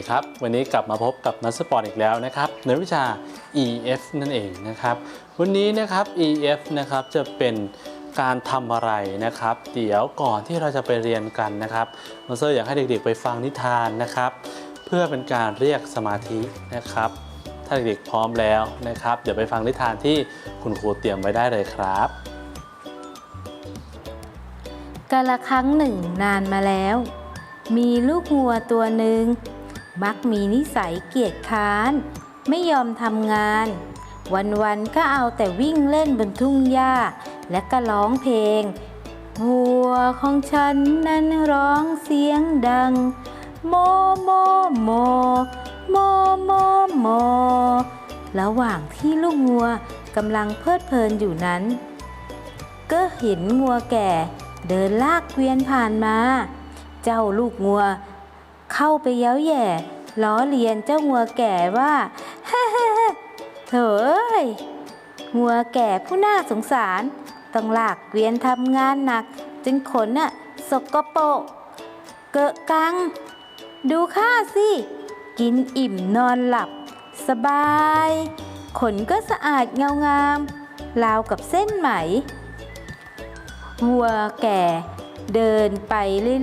ดีครับ วันนี้กลับมาพบกับนัทสปอร์ตอีกแล้วนะครับ ในวิชา EF นั่นเองนะครับ วันนี้นะครับ EF นะครับจะเป็นการทำอะไรนะครับ เดี๋ยวก่อนที่เราจะไปเรียนกันนะครับมาเซอร์อยากให้เด็กๆไปฟังนิทานนะครับ เพื่อเป็นการเรียกสมาธินะครับ ถ้าเด็กๆพร้อมแล้วนะครับ เดี๋ยวไปฟังนิทานที่คุณครูเตรียมไว้ได้เลยครับกาละครั้งหนึ่งนานมาแล้ว มีลูกงัวตัวหนึ่ง มักมีนิสัยเกียจค้าน ไม่ยอมทำงาน วันๆก็เอาแต่วิ่งเล่นบนทุ่งหญ้า และก็ร้องเพลงวัวของฉันนั้นร้องเสียงดัง โมโมโม โมโมโม ระหว่างที่ลูกงัวกำลังเพลิดเพลินอยู่นั้น ก็เห็นงัวแก่เดินลากเกวียนผ่านมา เจ้าลูกงัว เข้าไปเย้าแย่ ล้อเลียนเจ้างัวแก่ว่าฮ่าฮ่าฮ่าเถอเอ้ยงัวแก่ผู้น่าสงสาร ต้องลากเกวียนทำงานหนัก จนขนน่ะสกปรกเกอะกัง ดูข้าสิ กินอิ่มนอนหลับ สบาย ขนก็สะอาดเงางามราวกับเส้นไหม วัวแก่ เดินไป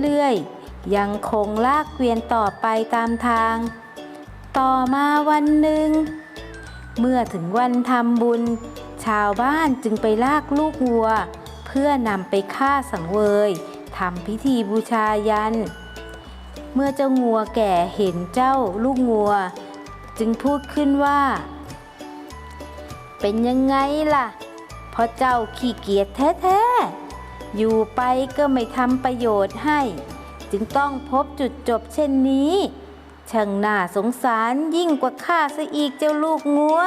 เรื่อยๆ ยังคงลากเกวียนต่อไปตามทาง ต่อมาวันหนึ่ง เมื่อถึงวันทำบุญ ชาวบ้านจึงไปลากลูกวัว เพื่อนำไปฆ่าสังเวยทำพิธีบูชายัน เมื่อเจ้างัวแก่เห็นเจ้าลูกงัว จึงพูดขึ้นว่า เป็นยังไงล่ะเพราะเจ้าขี้เกียจแท้ๆ อยู่ไปก็ไม่ทำประโยชน์ให้ จึงต้องพบจุดจบเช่นนี้ ช่างน่าสงสารยิ่งกว่าข้าซะอีกเจ้าลูกงัว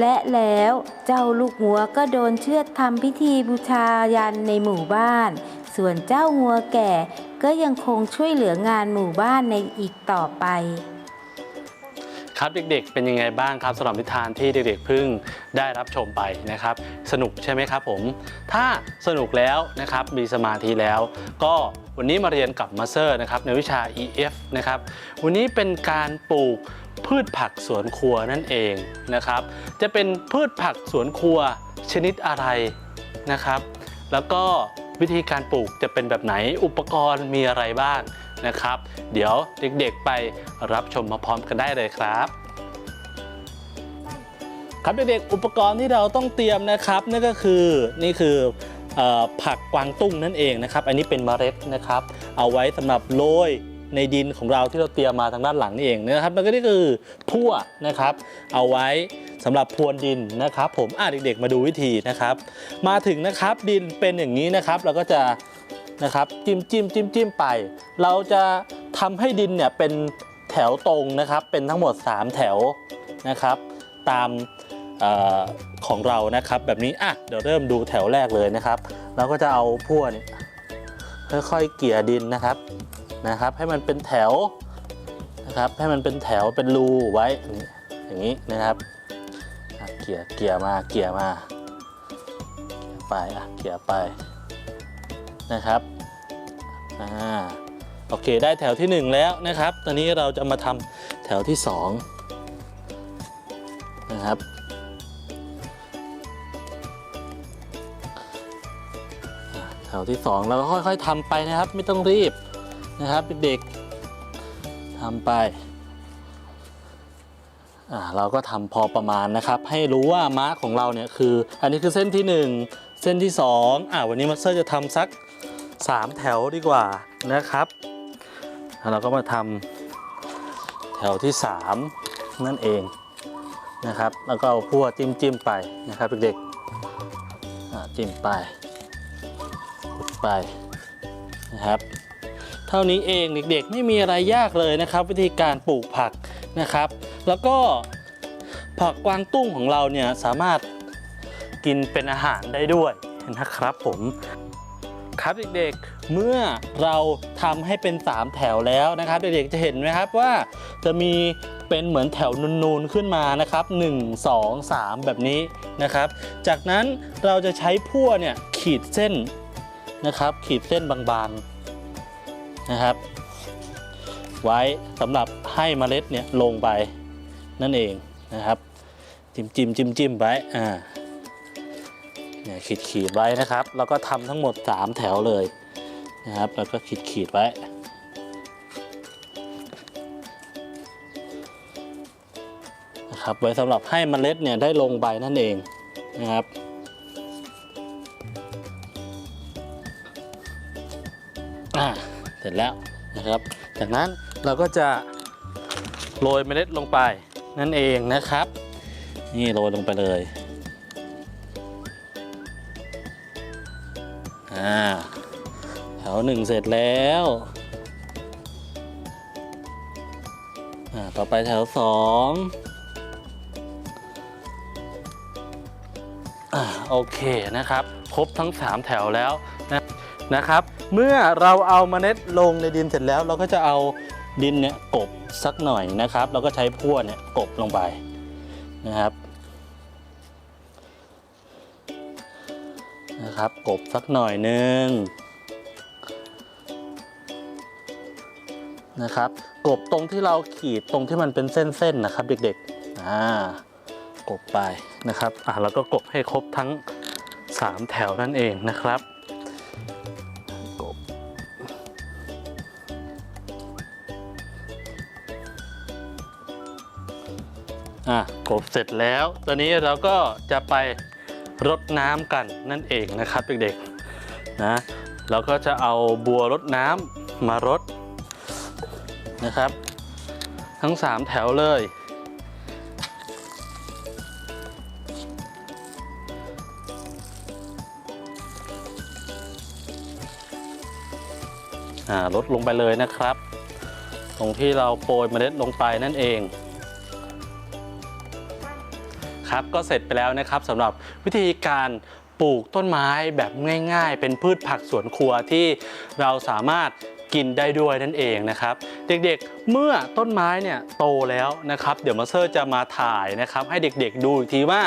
และแล้วเจ้าลูกงัวก็โดนเชือดทำพิธีบูชายันในหมู่บ้าน ส่วนเจ้างัวแก่ก็ยังคงช่วยเหลืองานหมู่บ้านในอีกต่อไป ครับเด็กๆ เป็นยังไงบ้างครับสำหรับนิทานที่เด็กๆเพิ่งได้รับชมไปนะครับ สนุกใช่ไหมครับผม ถ้าสนุกแล้วนะครับมีสมาธิแล้ว ก็วันนี้มาเรียนกับมาสเตอร์นะครับในวิชา EF นะครับวันนี้เป็นการปลูกพืชผักสวนครัวนั่นเองนะครับ จะเป็นพืชผักสวนครัวชนิดอะไรนะครับ แล้วก็วิธีการปลูกจะเป็นแบบไหนอุปกรณ์มีอะไรบ้าง นะครับ เดี๋ยวเด็กๆไปรับชมมาพร้อมกันได้เลยครับครับเด็กๆอุปกรณ์ที่เราต้องเตรียมนะครับนั่นก็คือนี่คืออผักกวางตุ้งนั่นเองนะครับ อันนี้เป็นเมล็ดนะครับ เอาไว้สำหรับโรยในดินของเราที่เราเตรียมมาทางด้านหลังนี่เองนะครับแล้วก็นี่คือพั่วนะครับ เอาไว้สำหรับพรวนดินนะครับ ผมอะเด็กๆมาดูวิธีนะครับ มาถึงนะครับดินเป็นอย่างนี้นะครับ เราก็จะ นะครับจิ้มจิ้มจิ้มจิ้มไป เราจะทำให้ดินเนี่ยเป็นแถวตรงนะครับ เป็นทั้งหมด 3 แถวนะครับ ตามออของเรานะครับ แบบนี้อะเดี๋ยวเริ่มดูแถวแรกเลยนะครับ เราก็จะเอาพั่วนี่ค่อยๆเกี่ยดินนะครับนะครับ ให้มันเป็นแถวนะครับ ให้มันเป็นแถวเป็นรูไว้อย่างนี้นะครับเกี่ยเกี่ยมาเกี่ยมาเกี่ยไปอะเกี่ยไป นะครับอ่าโอเคได้แถวที่หนึ่งแล้วนะครับ ตอนนี้เราจะมาทำแถวที่สองนะครับแถวที่สองเราก็ค่อยๆทำไปนะครับ ไม่ต้องรีบนะครับเด็กๆทำไปอ่าเราก็ทำพอประมาณนะครับ ให้รู้ว่าม้าของเราเนี่ยคือ อันนี้คือเส้นที่หนึ่งเส้นที่สองอ่าวันนี้มาสเตอร์จะทำสัก สามแถวดีกว่านะครับแล้วเราก็มาทำแถวที่สามนั่นเองนะครับ แล้วก็เอาพั่วจิ้มจิ้มไปนะครับเด็กๆอ่าจิ้มไปขุดไปนะครับ เท่านี้เองเด็กๆ ไม่มีอะไรยากเลยนะครับ วิธีการปลูกผักนะครับ แล้วก็ผักกวางตุ้งของเราเนี่ยสามารถกินเป็นอาหารได้ด้วยนะครับผม ครับเด็กๆ เมื่อเราทำให้เป็น 3 แถวแล้วนะครับ เด็กๆจะเห็นไหมครับว่าจะมีเป็นเหมือนแถวนูนๆขึ้นมานะครับ 1 2 3 แบบนี้นะครับ จากนั้นเราจะใช้พั่วเนี่ยขีดเส้นนะครับ ขีดเส้นบางๆนะครับ ไว้สำหรับให้เมล็ดเนี่ยลงไปนั่นเองนะครับ จิ้มจิ้มจิ้มจิ้มไว้อ่า เนี่ยขีดขีดไว้นะครับ แล้วก็ทำทั้งหมด 3 แถวเลยนะครับ แล้วก็ขีดขีดไว้ นะครับไว้สำหรับให้เมล็ดเนี่ยได้ลงใบนั่นเองนะครับอ่าเสร็จแล้วนะครับ จากนั้นเราก็จะโรยเมล็ดลงไปนั่นเองนะครับ นี่โรยลงไปเลย อ่าแถวหนึ่งเสร็จแล้วอ่าต่อไปแถวสองอ่าโอเคนะครับ ครบทั้ง 3 แถวแล้วนะนะครับ เมื่อเราเอาเมล็ดลงในดินเสร็จแล้ว เราก็จะเอาดินเนี่ยกบสักหน่อยนะครับ เราก็ใช้พั่วเนี่ยกบลงไปนะครับ นะครับ กบสักหน่อยหนึงนะครับ กบตรงที่เราขีดตรงที่มันเป็นเส้นๆนะครับ เด็กๆอ่ากบไปนะครับอะแล้วก็กบให้ครบทั้ง 3 แถวนั่นเองนะครับกบอะกบเสร็จแล้ว ตอนนี้เราก็จะไป รดน้ำกันนั่นเองนะครับเด็กๆนะเราก็จะเอาบัวรดน้ำมารดนะครับ ทั้ง 3 แถวเลยอ่าลดลงไปเลยนะครับ ตรงที่เราโปรยเมล็ดลงไปนั่นเอง ครับก็เสร็จไปแล้วนะครับสำหรับวิธีการปลูกต้นไม้แบบง่าย ๆ เป็นพืชผักสวนครัวที่เราสามารถกินได้ด้วยนั่นเองนะครับ เด็กๆ เมื่อต้นไม้เนี่ยโตแล้วนะครับ เดี๋ยวมาเซอร์จะมาถ่ายนะครับ ให้เด็กๆดูอีกทีว่า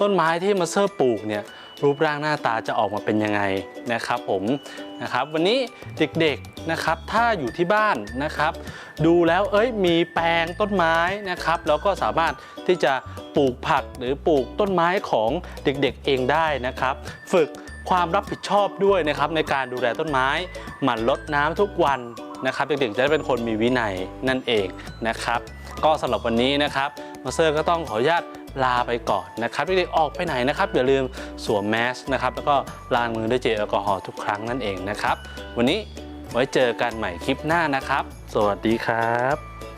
ต้นไม้ที่มาเซอร์ปลูกเนี่ย รูปร่างหน้าตาจะออกมาเป็นยังไงนะครับผมนะครับวันนี้เด็กๆนะครับถ้าอยู่ที่บ้านนะครับ ดูแล้วเอ้ยมีแปลงต้นไม้นะครับแล้วก็สามารถที่จะปลูกผักหรือปลูกต้นไม้ของเด็กๆเองได้นะครับ ฝึกความรับผิดชอบด้วยนะครับในการดูแลต้นไม้ หมั่นรดน้ำทุกวันนะครับ เด็กๆจะได้เป็นคนมีวินัยนั่นเองนะครับ ก็สำหรับวันนี้นะครับมาเตอร์ก็ต้องขออนุญาต ลาไปก่อนนะครับเด็กๆออกไปไหนนะครับอย่าลืมสวมแมสนะครับแล้วก็ล้างมือด้วยเจลแอลกอฮอล์ทุกครั้งนั่นเองนะครับ วันนี้ไว้เจอกันใหม่คลิปหน้านะครับ สวัสดีครับ